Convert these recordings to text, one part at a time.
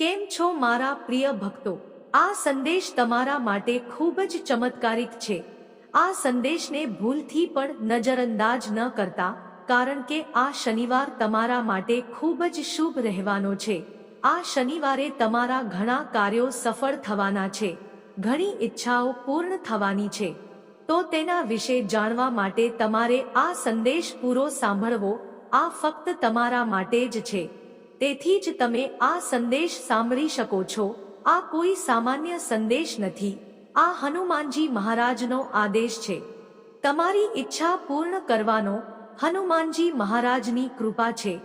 કેમ છો મારા પ્રિય ભક્તો? આ સંદેશ તમારા માટે ખૂબ જ ચમત્કારિક છે. આ સંદેશને ભૂલથી પણ નજરઅંદાજ ન કરતા, કારણ કે આ શનિવાર તમારા માટે ખૂબ જ શુભ રહેવાનો છે. આ શનિવારે તમારા ઘણા કાર્યો સફળ થવાના છે. ઘણી ઈચ્છાઓ પૂર્ણ થવાની છે. તો તેના વિશે જાણવા માટે તમારે આ સંદેશ પૂરો સાંભળવો, આ ફક્ત તમારા માટે જ છે. તેથી જ તમે આ સંદેશ સાંભળી શકો છો. આ કોઈ સામાન્ય સંદેશ નથી. આ હનુમાનજી મહારાજનો આદેશ છે. તમારી ઈચ્છા પૂર્ણ કરવાનો હનુમાનજી મહારાજની કૃપા છે.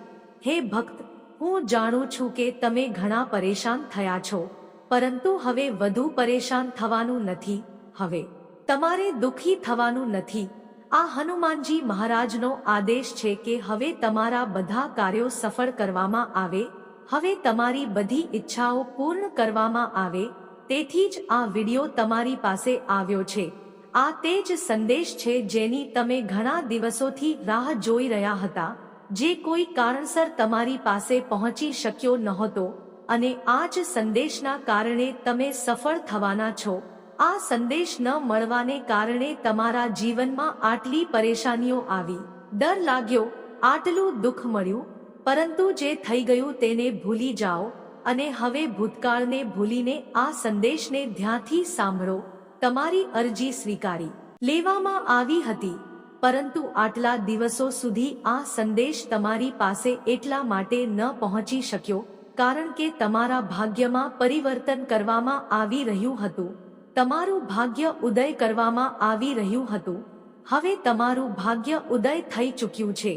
હે ભક્ત, હું જાણું છું કે તમે ઘણા પરેશાન થયા છો, પરંતુ હવે વધુ પરેશાન થવાનું નથી. હવે તમારે દુખી થવાનું નથી. આ હનુમાનજી મહારાજનો આદેશ છે કે હવે તમારા બધા કાર્યો સફળ કરવામાં આવે, હવે તમારી બધી ઈચ્છાઓ પૂર્ણ કરવામાં આવે, તેથી જ આ વિડિયો તમારી પાસે આવ્યો છે. આ તે જ સંદેશ છે જેની તમે ઘણા દિવસોથી રાહ જોઈ રહ્યા હતા, જે કોઈ કારણસર તમારી પાસે પહોંચી શક્યો નહોતો, અને આ જ સંદેશના કારણે તમે સફળ થવાના છો. આ સંદેશ ન મળવાને કારણે તમારા જીવનમાં આટલી પરેશાનીઓ આવી. ડર લાગ્યો, આટલું દુઃખ મળ્યું, પરંતુ જે થઈ ગયું તેને ભૂલી જાઓ અને હવે ભૂતકાળને ભૂલીને આ સંદેશને ધ્યાનથી સાંભળો. તમારી અરજી સ્વીકારી. લેવામાં આવી હતી, પરંતુ આટલા દિવસો સુધી આ સંદેશ તમારી પાસે એટલા માટે ન પહોંચી શક્યો, કારણ કે તમારા ભાગ્યમાં પરિવર્તન કરવામાં આવી રહ્યું હતું. તમારું ભાગ્ય ઉદય કરવામાં આવી રહ્યું હતું. હવે તમારું ભાગ્ય ઉદય થઈ ચૂક્યું છે.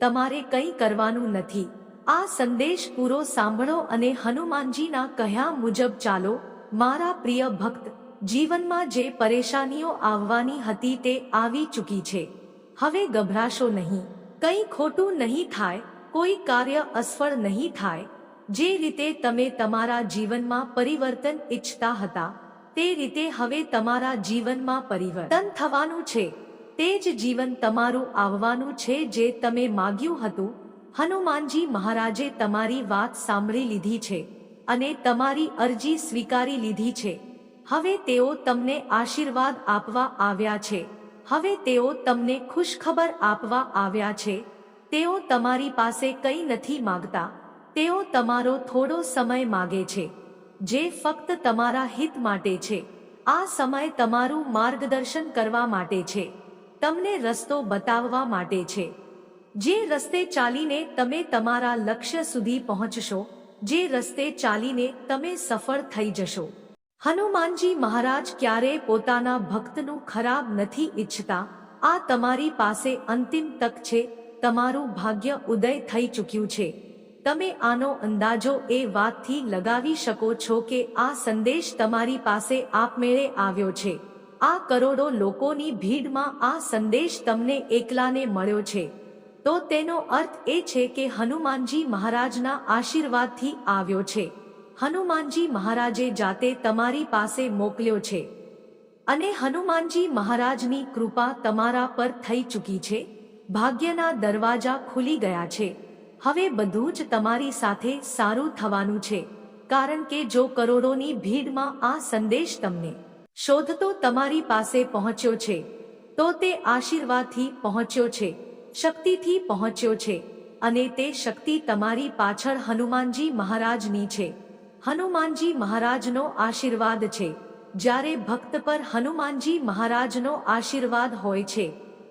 તમારે કંઈ કરવાનું નથી. આ સંદેશ પૂરો સાંભળો અને હનુમાનજીના કહ્યા મુજબ ચાલો. મારા પ્રિય ભક્ત, જીવનમાં જે પરેશાનીઓ આવવાની હતી તે આવી ચૂકી છે. હવે ગભરાશો નહીં. કંઈ ખોટું નહીં થાય, કોઈ કાર્ય અસફળ નહીં થાય. જે રીતે તમે તમારા જીવનમાં પરિવર્તન ઈચ્છતા હતા. તે રીતે હવે તમારા જીવનમાં પરિવર્તન થવાનું છે. તે જ જીવન તમારું આવવાનું છે જે તમે માગ્યું હતું. હનુમાનજી મહારાજે તમારી વાત સાંભળી લીધી છે અને તમારી અરજી સ્વીકારી લીધી છે. હવે તેઓ તમને આશીર્વાદ આપવા આવ્યા છે. હવે તેઓ તમને ખુશખબર આપવા આવ્યા છે. તેઓ તમારી પાસે કંઈ નથી માગતા. તેઓ તમારો થોડો સમય માગે છે. જે ફક્ત તમારા હિત માટે છે. આ સમય તમારું માર્ગદર્શન કરવા માટે છે. તમને રસ્તો બતાવવા માટે છે. જે રસ્તે ચાલીને તમે તમારા લક્ષ્ય સુધી પહોંચશો, જે રસ્તે ચાલીને તમે સફળ થઈ જશો. હનુમાનજી મહારાજ ક્યારેય પોતાના ભક્તનું ખરાબ નથી ઈચ્છતા. આ તમારી પાસે અંતિમ તક છે. તમારું ભાગ્ય ઉદય થઈ ચૂક્યું છે. તમે આનો અંદાજો એ વાતથી લગાવી શકો છો કે આ સંદેશ તમારી પાસે આપમેળે આવ્યો છે. આ કરોડો લોકોની ભીડમાં આ સંદેશ તમને એકલાને મળ્યો છે. તો તેનો અર્થ એ છે કે હનુમાનજી મહારાજના આશીર્વાદથી આવ્યો છે. હનુમાનજી મહારાજે જાતે તમારી પાસે મોકલ્યો છે. અને હનુમાનજી મહારાજની કૃપા તમારા પર થઈ ચૂકી છે. ભાગ્યના દરવાજા ખુલી ગયા છે. હવે બધું જ તમારી સાથે સારું થવાનું છે, કારણ કે જો કરોડોની ભીડમાં આ સંદેશ તમને શોધતો તમારી પાસે પહોંચ્યો છે, તો તે આશીર્વાદથી પહોંચ્યો છે, શક્તિથી પહોંચ્યો છે, અને તે શક્તિ તમારી પાછળ હનુમાનજી મહારાજની છે. હનુમાનજી મહારાજનો આશીર્વાદ છે. જ્યારે ભક્ત પર હનુમાનજી મહારાજનો આશીર્વાદ હોય છે,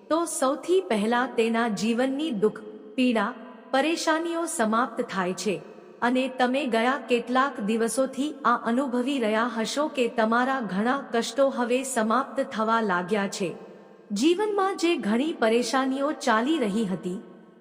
તો સૌથી પહેલા તેના જીવનની દુઃખ, પીડા પરેશાનીઓ સમાપ્ત થાય છે. અને તમે ગયા કેટલાક દિવસોથી આ અનુભવી રહ્યા હશો કે તમારા ઘણા કષ્ટો હવે સમાપ્ત થવા લાગ્યા છે. જીવનમાં જે ઘણી પરેશાનીઓ ચાલી રહી હતી,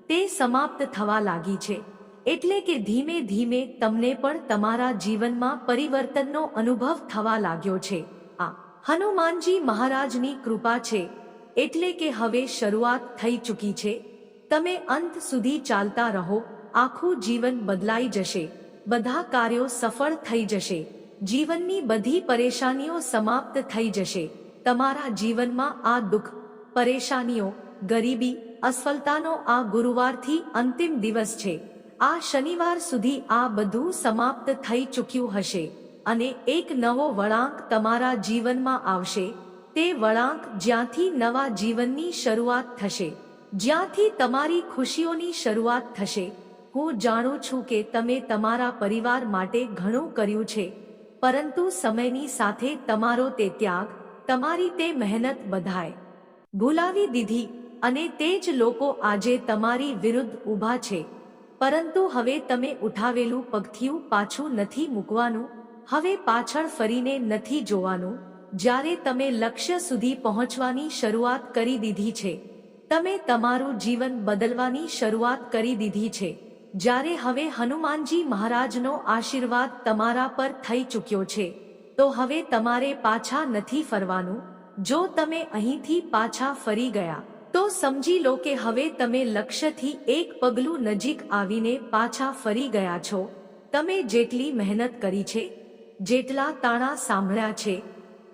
તે સમાપ્ત થવા લાગી છે. એટલે કે ધીમે ધીમે તમને પણ તમારા જીવનમાં પરિવર્તનનો અનુભવ થવા લાગ્યો છે. આ હનુમાનજી મહારાજની કૃપા છે. એટલે કે હવે શરૂઆત થઈ ચૂકી છે. તમે અંત સુધી ચાલતા રહો, આખું જીવન બદલાઈ જશે, બધા કાર્યો સફળ થઈ જશે, જીવનની બધી પરેશાનીઓ સમાપ્ત થઈ જશે, તમારા જીવનમાં આ દુઃખ, પરેશાનીઓ, ગરીબી, અસફળતાનો આ ગુરુવારથી અંતિમ દિવસ છે. આ શનિવાર સુધી આ બધું સમાપ્ત થઈ ચૂક્યું હશે અને એક નવો વળાંક તમારા જીવનમાં આવશે, તે વળાંક જ્યાંથી નવા જીવનની શરૂઆત થશે. જ્યાંથી તમારી ખુશીઓની શરૂઆત થશે. હું જાણું છું કે તમે તમારા પરિવાર માટે ઘણું કર્યું છે, પરંતુ સમયની સાથે તમારો તે ત્યાગ, તમારી તે મહેનત બધાએ ભૂલાવી દીધી અને તે જ લોકો આજે તમારી વિરુદ્ધ ઊભા છે. પરંતુ હવે તમે ઉઠાવેલું પગથિયું પાછું નથી મૂકવાનું, હવે પાછળ ફરીને નથી જોવાનું, જ્યારે તમે લક્ષ્ય સુધી પહોંચવાની શરૂઆત કરી દીધી છે. તમે તમારું જીવન બદલવાની શરૂઆત કરી દીધી છે. જ્યારે હવે હનુમાનજી મહારાજનો આશીર્વાદ તમારા પર થઈ ચૂક્યો છે, તો હવે તમારે પાછા નથી ફરવાનું. જો તમે અહીંથી પાછા ફરી ગયા, તો સમજી લો કે હવે તમે લક્ષ્યથી એક પગલું નજીક આવીને પાછા ફરી ગયા છો. તમે જેટલી મહેનત કરી છે, જેટલા તાણા સાંભળ્યા છે,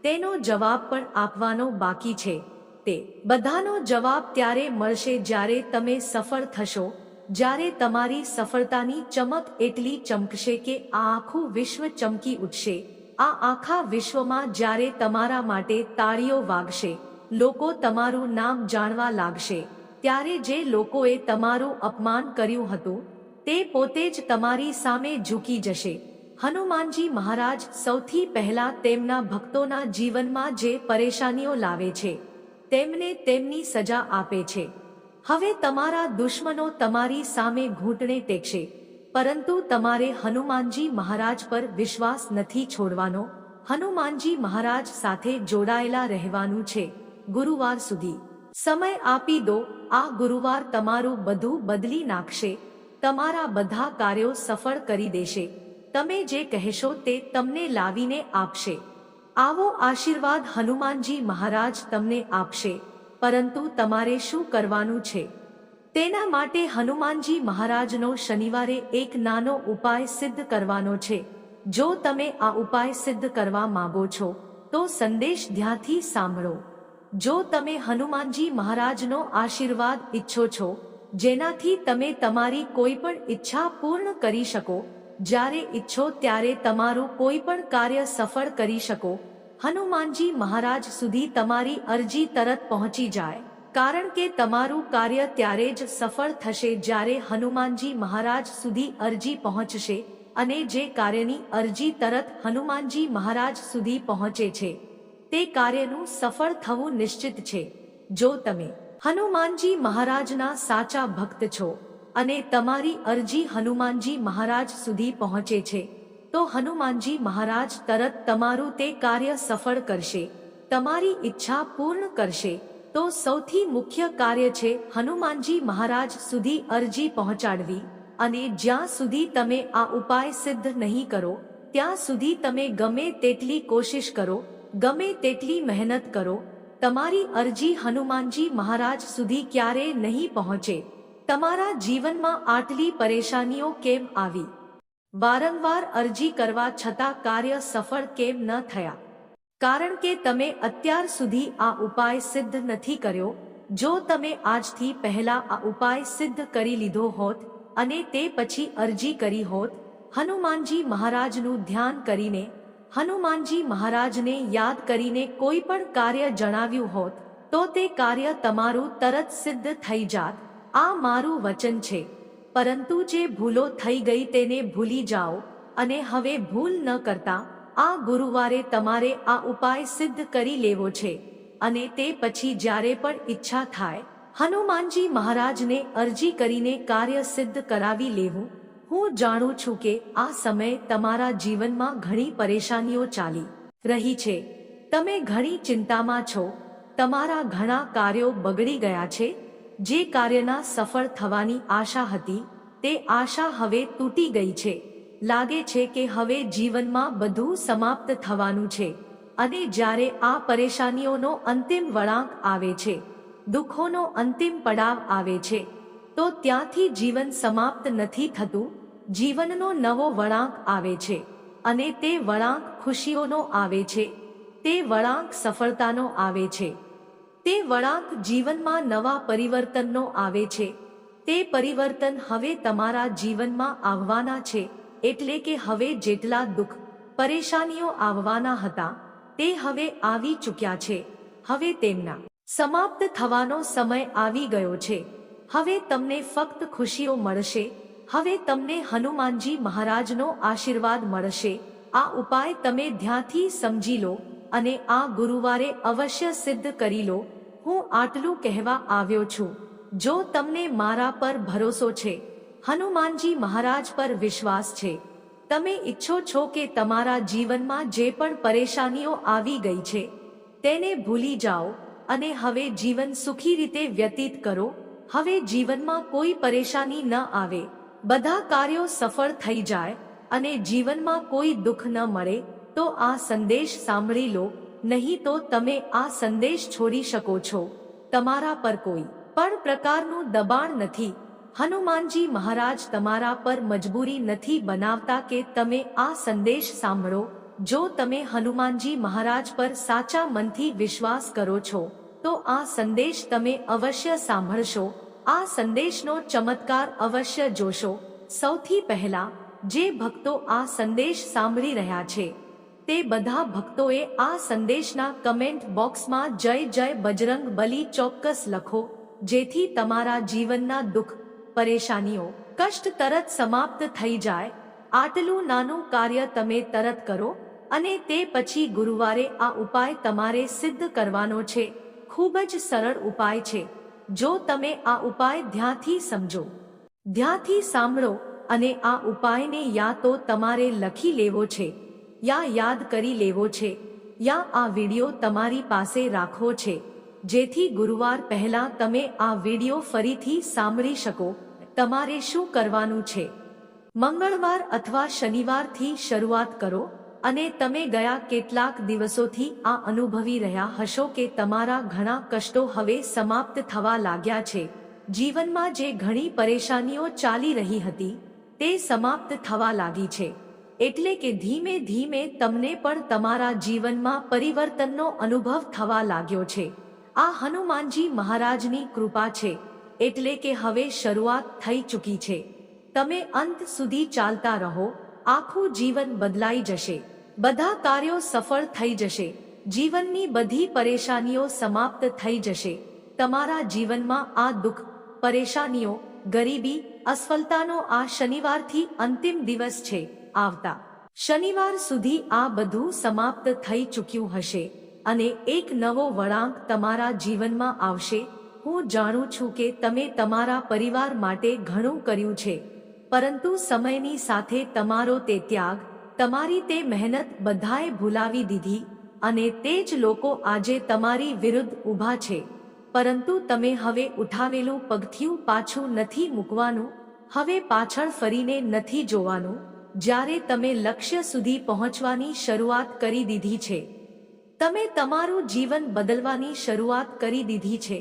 તેનો જવાબ પણ આપવાનો બાકી છે. તે બધાનો જવાબ ત્યારે મળશે જ્યારે તમે સફળ થશો, જ્યારે તમારી સફળતાની ચમક એટલી ચમકશે કે આ આખું વિશ્વ ચમકી ઉઠશે. આ આખા વિશ્વમાં જ્યારે તમારા માટે તાળીઓ વાગશે, લોકો તમારું નામ જાણવા લાગશે, ત્યારે જે લોકોએ તમારું અપમાન કર્યું હતું, તે પોતે જ તમારી સામે ઝૂકી જશે. હનુમાનજી મહારાજ સૌથી પહેલા તેમના ભક્તોના જીવનમાં જે પરેશાનીઓ લાવે છે તેમને તેમની સજા આપે છે. હવે તમારા દુશ્મનો તમારી સામે ઘૂંટણે ટેકશે. પરંતુ તમારે હનુમાનજી મહારાજ પર વિશ્વાસ નથી છોડવાનો. હનુમાનજી મહારાજ સાથે જોડાયેલા રહેવાનું છે. ગુરુવાર સુધી. સમય આપી દો. આ ગુરુવાર તમારું બધું બદલી નાખશે. તમારા બધા કાર્યો સફળ કરી દેશે. તમે જે કહેશો તે તમને લાવીને આપશે. આવો આશીર્વાદ હનુમાનજી મહારાજ તમને આપશે, પરંતુ તમારે શું કરવાનું છે? તેના માટે હનુમાનજી મહારાજનો શનિવારે એક નાનો ઉપાય સિદ્ધ કરવાનો છે. જો તમે આ ઉપાય સિદ્ધ કરવા માંગો છો, તો સંદેશ ધ્યાનથી સાંભળો. જો તમે હનુમાનજી મહારાજનો આશીર્વાદ ઈચ્છો છો, જેનાથી તમે તમારી કોઈ પણ ઈચ્છા પૂર્ણ કરી શકો જ્યારે ઈચ્છો ત્યારે તમારું કોઈ પણ કાર્ય સફળ કરી શકો. હનુમાનજી મહારાજ સુધી તમારી અરજી તરત પહોંચી જાય. કારણ કે તમારું કાર્ય ત્યારે જ સફળ થશે જ્યારે હનુમાનજી મહારાજ સુધી અરજી પહોંચશે અને જે કાર્યની અરજી તરત હનુમાનજી મહારાજ સુધી પહોંચે છે. તે કાર્યનું સફળ થવું નિશ્ચિત છે. જો તમે હનુમાનજી મહારાજના સાચા ભક્ત છો અને તમારી અરજી હનુમાનજી મહારાજ સુધી પહોંચે છે. તો હનુમાનજી મહારાજ તરત તમારું તે કાર્ય સફળ કરશે. તમારી ઈચ્છા પૂર્ણ કરશે. તો સૌથી મુખ્ય કાર્ય છે હનુમાનજી મહારાજ સુધી અરજી પહોંચાડવી. અને જ્યાં સુધી તમે આ ઉપાય સિદ્ધ નહીં કરો, ત્યાં સુધી તમે ગમે તેટલી કોશિશ કરો, ગમે તેટલી મહેનત કરો, તમારી અરજી હનુમાનજી મહારાજ સુધી ક્યારે નહીં પહોંચે. તમારા જીવનમાં આટલી પરેશાનીઓ કેમ આવી? વારંવાર અરજી કરવા છતાં કાર્ય સફળ કેમ ન થયા? કારણ કે તમે અત્યાર સુધી આ ઉપાય સિદ્ધ નથી કર્યો. જો તમે આજથી પહેલા આ ઉપાય સિદ્ધ કરી લીધો હોત અને તે પછી અરજી કરી હોત, હનુમાનજી મહારાજનું ધ્યાન કરીને, હનુમાનજી મહારાજને યાદ કરીને કોઈ પણ કાર્ય જણાવ્યું હોત, તો તે કાર્ય તમારું તરત સિદ્ધ થઈ જાત. આ મારું વચન છે. પરંતુ જે ભૂલો થઈ ગઈ તેને ભૂલી જાઓ અને હવે ભૂલ ન કરતા, આ ગુરુવારે તમારે આ ઉપાય સિદ્ધ કરી લેવો છે. અને તે પછી જ્યારે પણ ઈચ્છા થાય, હનુમાનજી મહારાજને અરજી કરીને કાર્ય સિદ્ધ કરાવી લેવું. હું જાણું છું કે આ સમય તમારા જીવનમાં ઘણી પરેશાનીઓ ચાલી રહી છે. તમે ઘણી ચિંતામાં છો. તમારા ઘણા કાર્યો બગડી ગયા છે. જે કાર્યના સફળ થવાની આશા હતી, તે આશા હવે તૂટી ગઈ છે. લાગે છે કે હવે જીવનમાં બધું સમાપ્ત થવાનું છે. અને જ્યારે આ પરેશાનીઓનો અંતિમ વળાંક આવે છે, દુઃખોનો અંતિમ પડાવ આવે છે, તો ત્યાંથી જીવન સમાપ્ત નથી થતું, જીવનનો નવો વળાંક આવે છે. અને તે વળાંક ખુશીઓનો આવે છે, તે વળાંક સફળતાનો આવે છે. તે વળાંક જીવનમાં નવા પરિવર્તનનો આવે છે. તે પરિવર્તન હવે તમારા જીવનમાં આવવાના છે, એટલે કે હવે જેટલા દુઃખ, પરેશાનીઓ આવવાના હતા, તે હવે આવી ચૂક્યા છે. હવે તેમના સમાપ્ત થવાનો સમય આવી ગયો છે. હવે તમને ફક્ત ખુશીઓ મળશે. હવે તમને હનુમાનજી મહારાજનો આશીર્વાદ મળશે. આ ઉપાય તમે ધ્યાનથી સમજી લો. અને આ ગુરુવારે અવશ્ય સિદ્ધ કરી લો. હું આટલું કહેવા આવ્યો છું. જો તમને મારા પર ભરોસો છે, હનુમાનજી મહારાજ પર વિશ્વાસ છે. તમે ઈચ્છો છો કે તમારા જીવનમાં જે પણ પરેશાનીઓ આવી ગઈ છે, તેને ભૂલી જાઓ અને હવે જીવન સુખી રીતે વ્યતીત કરો. હવે જીવનમાં કોઈ પરેશાની ન આવે. બધા કાર્યો સફળ થઈ જાય અને જીવનમાં કોઈ દુઃખ ન મળે. તો આ સંદેશ સાંભળી લો, નહીં તો તમે આ સંદેશ છોડી શકો છો, તમારા પર કોઈ પણ પ્રકારનું દબાણ નથી. હનુમાનજી મહારાજ તમારા પર મજબૂરી નથી બનાવતા કે તમે આ સંદેશ સાંભળો, જો તમે હનુમાનજી મહારાજ પર સાચા મનથી વિશ્વાસ કરો છો, તો આ સંદેશ તમે અવશ્ય સાંભળશો, આ સંદેશનો ચમત્કાર અવશ્ય જોશો. સૌથી પહેલા, જે ભક્તો આ સંદેશ સાંભળી રહ્યા છે તે બધા ભક્તોએ આ સંદેશના કમેન્ટ બોક્સમાં જય જય બજરંગ બલી ચોક્કસ લખો, જેથી તમારા જીવનના દુઃખ, પરેશાનીઓ, કષ્ટ તરત સમાપ્ત થઈ જાય. આટલું નાનું કાર્ય તમે તરત કરો અને તે પછી ગુરુવારે આ ઉપાય તમારે સિદ્ધ કરવાનો છે. ખૂબ જ સરળ ઉપાય છે. જો તમે આ ઉપાય ધ્યાનથી સમજો, ધ્યાનથી સાંભળો અને આ ઉપાયને યા તો તમારે લખી લેવો છે. યા યાદ કરી લેવો છે. યા આ વિડિયો તમારી પાસે રાખવો છે. જેથી ગુરુવાર પહેલા તમે આ વિડિયો ફરીથી સાંભળી શકો. તમારે શું કરવાનું છે? મંગળવાર અથવા શનિવારથી શરૂઆત કરો અને તમે ગયા કેટલાક દિવસોથી આ અનુભવી રહ્યા હશો કે તમારા ઘણા કષ્ટો હવે સમાપ્ત થવા લાગ્યા છે. જીવનમાં જે ઘણી પરેશાનીઓ ચાલી રહી હતી, તે સમાપ્ત થવા લાગી છે. એટલે કે ધીમે ધીમે તમને પણ તમારા જીવનમાં પરિવર્તનનો અનુભવ થવા લાગ્યો છે. આ હનુમાનજી મહારાજની કૃપા છે, એટલે કે હવે શરૂઆત થઈ ચૂકી છે. તમે અંત સુધી ચાલતા રહો, આખું જીવન બદલાઈ જશે. બધા કાર્યો સફળ થઈ જશે. જીવનની બધી પરેશાનીઓ સમાપ્ત થઈ જશે. તમારા જીવનમાં આ દુઃખ, પરેશાનીઓ, ગરીબી, અસફળતાનો આ શનિવારથી અંતિમ દિવસ છે. આવતા. શનિવાર સુધી આ બધું સમાપ્ત થઈ ચૂક્યું હશે અને એક નવો વળાંક તમારા જીવનમાં આવશે. હું જાણું છું કે તમે તમારા પરિવાર માટે ઘણું કર્યું છે, પરંતુ સમયની સાથે તમારો તે ત્યાગ, તમારી તે મહેનત બધાએ ભૂલાવી દીધી અને તે જ લોકો આજે તમારી વિરુદ્ધ ઊભા છે. પરંતુ તમે હવે ઉઠાવેલું પગથિયું પાછું નથી મૂકવાનું, હવે પાછળ ફરીને નથી જોવાનું. જ્યારે તમે લક્ષ્ય સુધી પહોંચવાની શરૂઆત કરી દીધી છે. તમે તમારું જીવન બદલવાની શરૂઆત કરી દીધી છે.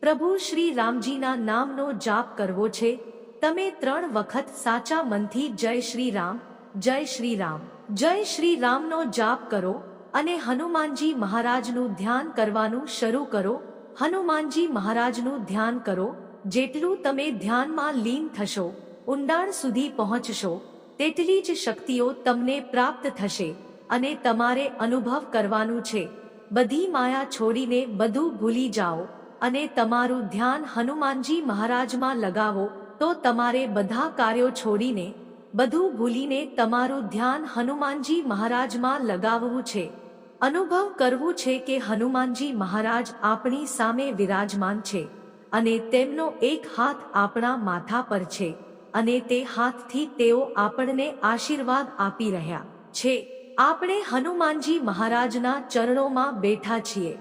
પ્રભુ શ્રી રામજીના નામનો જાપ કરવો છે. તમે ત્રણ વખત સાચા મનથી જય શ્રી રામ, જય શ્રી રામ, જય શ્રી રામનો જાપ કરો અને હનુમાનજી મહારાજનું ધ્યાન કરવાનું શરૂ કરો. હનુમાનજી મહારાજનું ધ્યાન કરો. જેટલું તમે ધ્યાનમાં લીન થશો, ઊંડાણ સુધી પહોંચશો. તેટલી જ શક્તિઓ તમને પ્રાપ્ત થશે અને તમારે અનુભવ કરવાનું છે. બધી માયા છોડીને બધું ભૂલી જાઓ અને તમારું ધ્યાન હનુમાનજી મહારાજમાં લગાવો તો તમારે બધા કાર્યો છોડીને, બધું ભૂલીને તમારું ધ્યાન હનુમાનજી મહારાજમાં લગાવવું છે. અનુભવ કરવું છે કે હનુમાનજી મહારાજ આપણી સામે વિરાજમાન છે અને તેમનો એક હાથ આપણા માથા પર છે. અને તે હાથથી તેઓ આપણને આશીર્વાદ આપી રહ્યા છે. આપણે હનુમાનજી મહારાજના ચરણોમાં બેઠા છીએ.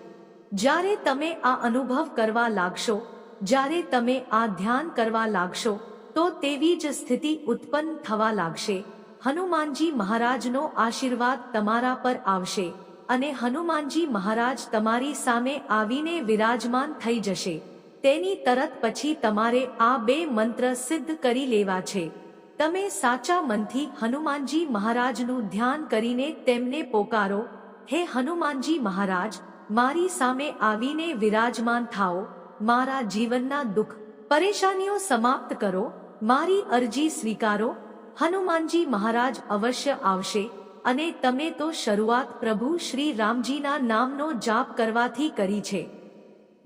જ્યારે તમે આ અનુભવ કરવા લાગશો, જ્યારે તમે આ ધ્યાન કરવા લાગશો, તો તેવી જ સ્થિતિ ઉત્પન્ન થવા લાગશે. હનુમાનજી મહારાજનો આશીર્વાદ તમારા પર આવશે અને હનુમાનજી મહારાજ તમારી સામે આવીને વિરાજમાન થઈ જશે. તેની તરત પછી તમારે આ બે મંત્ર સિદ્ધ કરી લેવા છે. તમે સાચા મનથી હનુમાનજી મહારાજનું ધ્યાન કરીને તેમને પોકારો, હે હનુમાનજી મહારાજ, મારી સામે આવીને વિરાજમાન થાઓ, મારા જીવનના દુઃખ, પરેશાનીઓ સમાપ્ત કરો, મારી અરજી સ્વીકારો, હનુમાનજી મહારાજ અવશ્ય આવશે, અને તમે તો શરૂઆત પ્રભુ શ્રી રામજીના નામનો જાપ કરવાથી કરી છે.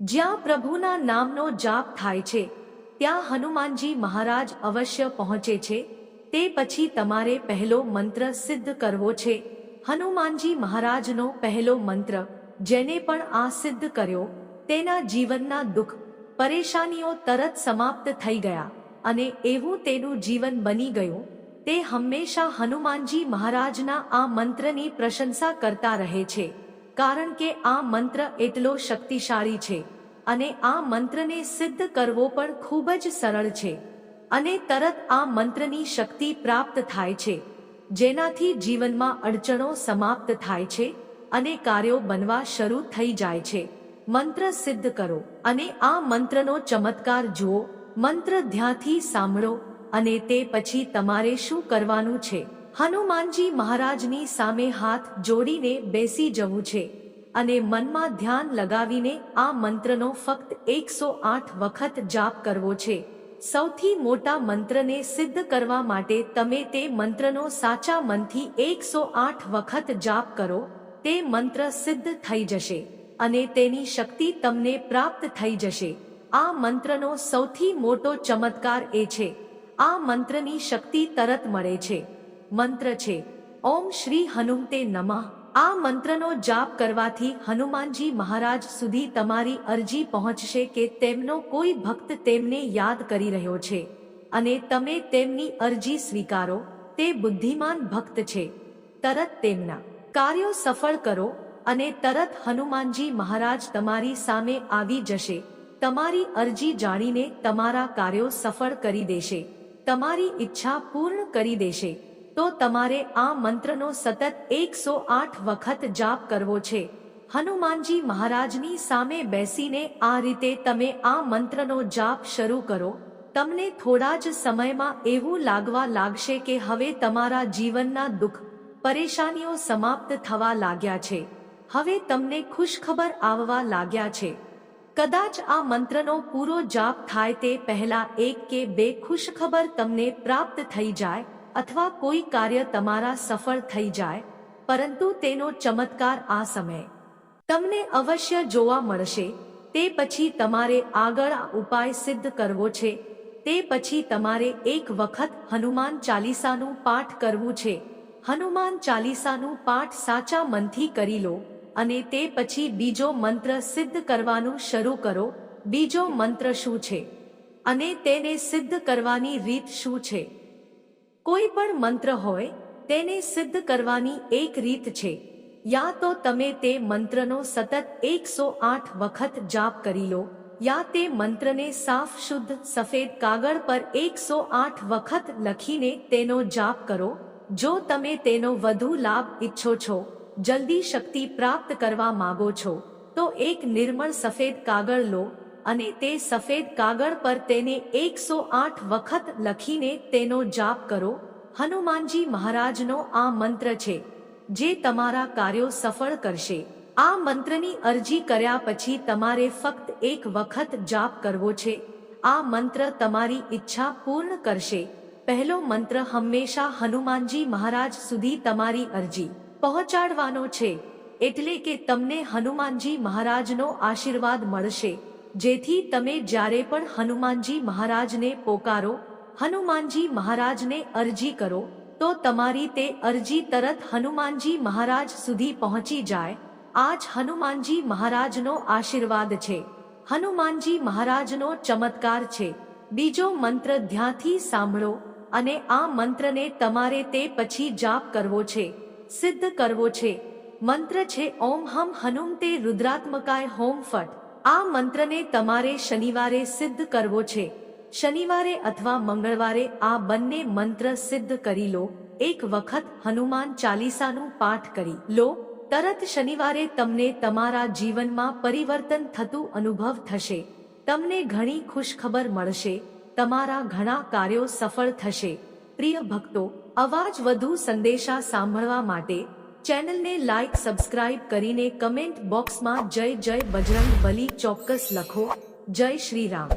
જ્યાં પ્રભુના નામનો જાપ થાય છે, ત્યાં હનુમાનજી મહારાજ અવશ્ય પહોંચે છે, તે પછી તમારે પહેલો મંત્ર સિદ્ધ કરવો છે. હનુમાનજી મહારાજનો પહેલો મંત્ર, જેને પણ આ સિદ્ધ કર્યો, તેના જીવનના દુઃખ, પરેશાનીઓ તરત સમાપ્ત થઈ ગયા અને એવું તેનું જીવન બની ગયું, તે હંમેશા હનુમાનજી મહારાજના આ મંત્રની પ્રશંસા કરતા રહે છે. કારણ કે આ મંત્ર એટલો શક્તિશાળી છે અને આ મંત્રને સિદ્ધ કરવો પણ ખૂબ જ સરળ છે. અને તરત આ મંત્રની શક્તિ પ્રાપ્ત થાય છે, જેનાથી જીવનમાં અડચણો સમાપ્ત થાય છે અને કાર્યો બનવા શરૂ થઈ જાય છે. મંત્ર સિદ્ધ કરો અને આ મંત્રનો ચમત્કાર જુઓ, મંત્ર ધ્યાનથી સાંભળો અને તે પછી તમારે શું કરવાનું છે? હનુમાનજી મહારાજની સામે હાથ જોડીને બેસી જવું છે અને મનમાં ધ્યાન લગાવીને આ મંત્રનો ફક્ત એકસો આઠ વખત જાપ કરવો છે. સૌથી મોટા મંત્રને સિદ્ધ કરવા માટે તમે તે મંત્રનો સાચા મનથી એકસો આઠ વખત જાપ કરો, તે મંત્ર સિદ્ધ થઈ જશે અને તેની શક્તિ તમને પ્રાપ્ત થઈ જશે. આ મંત્રનો સૌથી મોટો ચમત્કાર એ છે. આ મંત્રની શક્તિ તરત મળે છે. મંત્ર છે. ઓમ શ્રી હનુમતે નમઃ. આ મંત્રનો જાપ કરવાથી હનુમાનજી મહારાજ સુધી તમારી અરજી પહોંચશે કે તેમનો કોઈ ભક્ત તેમને યાદ કરી રહ્યો છે. અને તમે તેમની અરજી સ્વીકારો. તે બુદ્ધિમાન ભક્ત છે. તરત તેમના કાર્યો સફળ કરો અને તરત હનુમાનજી મહારાજ તમારી સામે આવી જશે. તમારી અરજી જાણીને તમારા કાર્યો સફળ કરી દેશે. તમારી ઈચ્છા પૂર્ણ કરી દેશે. તો તમારે આ મંત્રનો સતત એકસો આઠ વખત જાપ કરવો છે. હનુમાનજી મહારાજની સામે બેસીને આ રીતે તમે આ મંત્રનો જાપ શરૂ કરો. તમને થોડા જ સમયમાં એવું લાગવા લાગશે કે હવે તમારા જીવનના દુઃખ, પરેશાનીઓ સમાપ્ત થવા લાગ્યા છે. હવે તમને ખુશખબર આવવા લાગ્યા છે. કદાચ આ મંત્રનો પૂરો જાપ થાય તે પહેલા એક કે બે ખુશખબર તમને પ્રાપ્ત થઈ જાય અથવા કોઈ કાર્ય તમારા સફળ થઈ જાય, પરંતુ તેનો ચમત્કાર આ સમયે. તમને અવશ્ય જોવા મળશે, તે પછી તમારે આગળ આ ઉપાય સિદ્ધ કરવો છે, તે પછી તમારે એક વખત હનુમાન ચાલીસાનું પાઠ કરવું છે. હનુમાન ચાલીસાનું પાઠ સાચા મનથી કરી લો, અને તે પછી બીજો મંત્ર સિદ્ધ કરવાનું શરૂ કરો, બીજો મંત્ર શું છે? અને તેને સિદ્ધ કરવાની રીત શું છે? કોઈ પણ મંત્ર હોય, તેને સિદ્ધ કરવાની એક રીત છે. યા તો તમે તે મંત્રનો સતત એકસો આઠ વખત જાપ કરી લો, યા તે મંત્રને સાફ શુદ્ધ સફેદ કાગળ પર એકસો આઠ વખત લખીને તેનો જાપ કરો. જો તમે તેનો વધુ લાભ ઈચ્છો છો, જલ્દી શક્તિ પ્રાપ્ત કરવા માંગો છો, તો એક નિર્મળ સફેદ કાગળ લો અને તે સફેદ કાગળ પર તેને એકસો આઠ વખત લખીને તેનો જાપ કરો. હનુમાનજી મહારાજનો આ મંત્ર છે, જે તમારા કાર્યો સફળ કરશે. આ મંત્રની અરજી કર્યા પછી તમારે ફક્ત એક વખત જાપ કરવો છે. આ મંત્ર તમારી ઈચ્છા પૂર્ણ કરશે. પહેલો મંત્ર હંમેશા હનુમાનજી મહારાજ સુધી તમારી અરજી પહોંચાડવાનો છે, એટલે કે તમને હનુમાનજી મહારાજનો આશીર્વાદ મળશે. જેથી તમે જ્યારે પણ હનુમાનજી મહારાજને પોકારો, હનુમાનજી મહારાજને અરજી કરો, તો તમારી તે અરજી તરત હનુમાનજી મહારાજ સુધી પહોંચી જાય. આજ હનુમાનજી મહારાજનો આશીર્વાદ છે. હનુમાનજી મહારાજનો ચમત્કાર છે. બીજો મંત્ર ધ્યાથી સાંભળો અને આ મંત્રને તમારે તે પછી જાપ કરવો છે. સિદ્ધ કરવો છે. મંત્ર છે, ઓમ હમ હનુમ તે રુદ્રાત્મકાય હોમ ફટ. આ મંત્રને તમારે શનિવારે સિદ્ધ કરવો છે. શનિવારે અથવા મંગળવારે આ બંને મંત્ર સિદ્ધ કરી લો. એક વખત હનુમાન ચાલીસાનું પાઠ કરી લો. તરત શનિવારે તમને તમારા જીવનમાં પરિવર્તન થતું અનુભવ થશે. તમને ઘણી ખુશખબર મળશે. તમારા ઘણા કાર્યો સફળ થશે. પ્રિય ભક્તો, અવાજ વધુ સંદેશા સાંભળવા માટે ચેનલને લાઇક સબસ્ક્રાઇબ કરીને કમેન્ટ બોક્સમાં જય જય બજરંગ બલી ચોક્કસ લખો. જય શ્રી રામ.